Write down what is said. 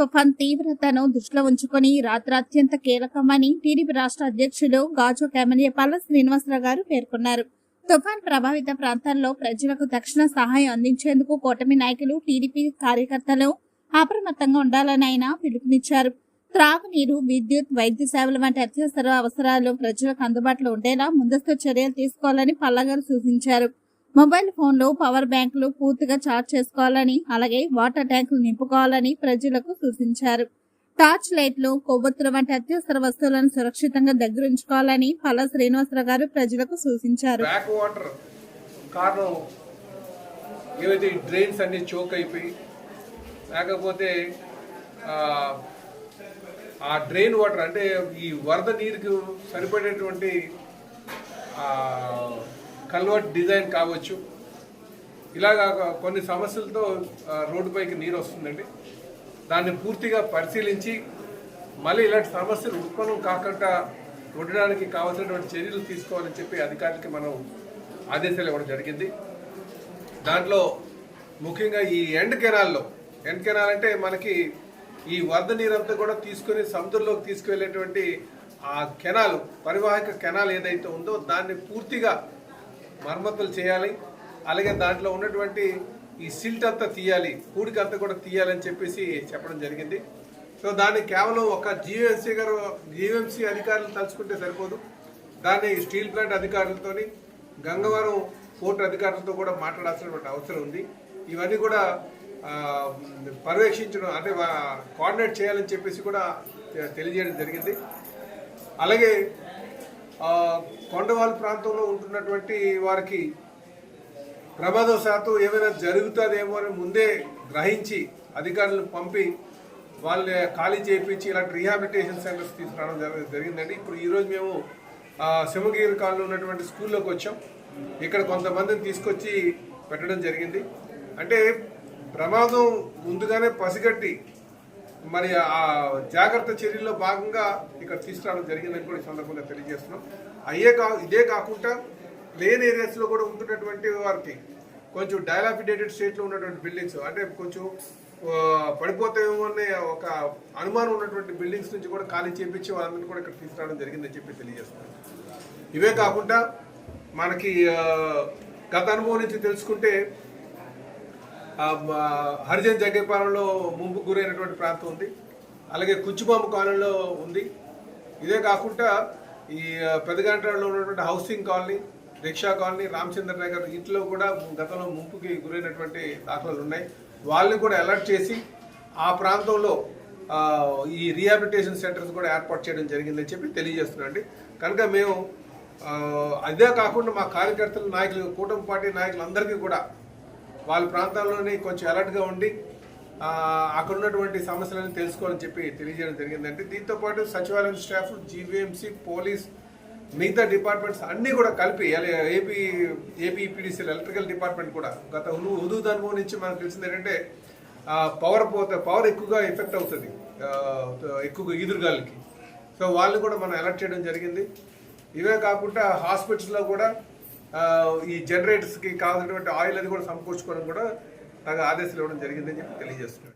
తుఫాన్ తీవ్రతను దృష్టిలో ఉంచుకొని రాత్రి అత్యంత కీలకమని టీడీపీ రాష్ట్ర అధ్యక్షులు గాజు ఎమ్మెల్యేపాల శ్రీనివాసరావు గారు పేర్కొన్నారు. తుఫాన్ ప్రభావిత ప్రాంతాల్లో ప్రజలకు తక్షణ సహాయం అందించేందుకు కూటమి నాయకులు టీడీపీ కార్యకర్తలు అప్రమత్తంగా ఉండాలని ఆయన పిలుపునిచ్చారు. త్రాగునీరు విద్యుత్ వైద్య సేవలు వంటి అత్యవసర అవసరాలు ప్రజలకు అందుబాటులో ఉండేలా ముందస్తు చర్యలు తీసుకోవాలని పల్లగారు సూచించారు. మొబైల్ ఫోన్లు పవర్ బ్యాంకులు పూర్తిగా ఛార్జ్ చేసుకోవాలని అలాగే వాటర్ ట్యాంకులు నింపుకోవాలని ప్రజలకు సూచించారు. టార్చ్ లైట్లు కొవ్వొత్తులు వంటి అత్యవసర వస్తువులను సురక్షితంగా దగ్గరుంచుకోవాలని పల్ల శ్రీనివాసరావు గారు ప్రజలకు సూచించారు. బ్యాక్ వాటర్ కారణం ఏవైతే డ్రైన్స్ అన్ని చోక్ అయిపోయి లేకపోతే ఆ డ్రైన్ వాటర్ అంటే ఈ వరద నీరుకు సరిపడేటువంటి కల్వర్ట్ డిజైన్ కావచ్చు. ఇలాగా కొన్ని సమస్యలతో రోడ్డుపైకి నీరు వస్తుందండి. దాన్ని పూర్తిగా పరిశీలించి మళ్ళీ ఇలాంటి సమస్యలు ఉత్పన్నం కాకుండా ఉండడానికి కావాల్సినటువంటి చర్యలు తీసుకోవాలని చెప్పి అధికారులకి మనం ఆదేశాలు ఇవ్వడం జరిగింది. దాంట్లో ముఖ్యంగా ఈ ఎండ్ కెనాల్లో ఎండ్ కెనాల్ అంటే మనకి ఈ వరద నీరంతా కూడా తీసుకుని సముద్రంలోకి తీసుకువెళ్ళేటువంటి ఆ కెనాల్ పరివాహక కెనాల్ ఏదైతే ఉందో దాన్ని పూర్తిగా మరమ్మతులు చేయాలి. అలాగే దాంట్లో ఉన్నటువంటి ఈ సిల్ట్ అంతా తీయాలి. పూడిక అంతా కూడా తీయాలని చెప్పేసి చెప్పడం జరిగింది. సో దాన్ని కేవలం ఒక జీవీఎంసీ గారు జీవీఎంసీ అధికారులు తలుచుకుంటే సరిపోదు. దాన్ని స్టీల్ ప్లాంట్ అధికారులతోని గంగవరం పోర్టు అధికారులతో కూడా మాట్లాడాల్సినటువంటి అవసరం ఉంది. ఇవన్నీ కూడా పర్యవేక్షించడం అంటే కోఆర్డినేట్ చేయాలని చెప్పేసి కూడా తెలియజేయడం జరిగింది. అలాగే కొండవాళ్ళ ప్రాంతంలో ఉంటున్నటువంటి వారికి ప్రమాదవశాత్తు ఏమైనా జరుగుతుందేమో అని ముందే గ్రహించి అధికారులను పంపి వాళ్ళని ఖాళీ చేయించి ఇలాంటి రీహాబిలిటేషన్ సెంటర్స్ తీసుకురావడం జరిగిందండి. ఇప్పుడు ఈరోజు మేము శివగిరి కాలంలో ఉన్నటువంటి స్కూల్లోకి వచ్చాం. ఇక్కడ కొంతమందిని తీసుకొచ్చి పెట్టడం జరిగింది. అంటే ప్రమాదం ముందుగానే పసిగట్టి మరి ఆ జాగ్రత్త చర్యల్లో భాగంగా ఇక్కడ తీసుకురావడం జరిగిందని కూడా ఈ సందర్భంగా తెలియజేస్తున్నాం. అయ్యే కా ఇదే కాకుండా లేని ఏరియాస్లో కూడా ఉంటున్నటువంటి వారికి కొంచెం డైలాపిడేటెడ్ స్టేట్లో ఉన్నటువంటి బిల్డింగ్స్ అంటే కొంచెం పడిపోతాయేమో అనే ఒక అనుమానం ఉన్నటువంటి బిల్డింగ్స్ నుంచి కూడా ఖాళీ చేయించి వాళ్ళందరినీ కూడా ఇక్కడ తీసుకురావడం జరిగిందని చెప్పి తెలియజేస్తున్నాం. ఇవే కాకుండా మనకి గత అనుభవం నుంచి తెలుసుకుంటే హరిజన్ జగ్గపాలెంలో ముంపు గురైనటువంటి ప్రాంతం ఉంది. అలాగే కుచ్చిబాంబు కాలనీలో ఉంది. ఇదే కాకుండా ఈ పెదగంటలో ఉన్నటువంటి housing colony rickshaw colony Ramachandra Nagar ఇంట్లో కూడా గతంలో ముంపుకి గురైనటువంటి దాఖలాలు ఉన్నాయి. వాళ్ళని కూడా అలర్ట్ చేసి ఆ ప్రాంతంలో ఈ రీహాబిలిటేషన్ సెంటర్స్ కూడా ఏర్పాటు చేయడం జరిగిందని చెప్పి తెలియజేస్తున్నాండి కనుక మేము అదే కాకుండా మా కార్యకర్తలు నాయకులు కూటమి పార్టీ నాయకులందరికీ కూడా వాళ్ళ ప్రాంతాల్లోనే కొంచెం అలర్ట్గా ఉండి అక్కడ ఉన్నటువంటి సమస్యలను తెలుసుకోవాలని చెప్పి తెలియజేయడం జరిగిందంటే దీంతో పాటు సచివాలయం స్టాఫ్ జీవీఎంసీ పోలీస్ మిగతా డిపార్ట్మెంట్స్ అన్నీ కూడా కలిపి ఏపీ ఏపీఈపీడీసీ ఎలక్ట్రికల్ డిపార్ట్మెంట్ కూడా గత హుదు హుదూద్ అనుభవం నుంచి మనకు తెలిసింది ఏంటంటే పవర్ పోతే పవర్ ఎక్కువగా ఎఫెక్ట్ అవుతుంది ఎక్కువగా ఈదురుగాలికి. సో వాళ్ళని కూడా మనం అలర్ట్ చేయడం జరిగింది. ఇవే కాకుండా హాస్పిటల్స్లో కూడా ఈ జనరేటర్స్కి కావాల్సినటువంటి ఆయిల్ అది కూడా సమకూర్చుకోవడం కూడా నాకు ఆదేశాలు ఇవ్వడం జరిగిందని చెప్పి తెలియజేస్తున్నాను.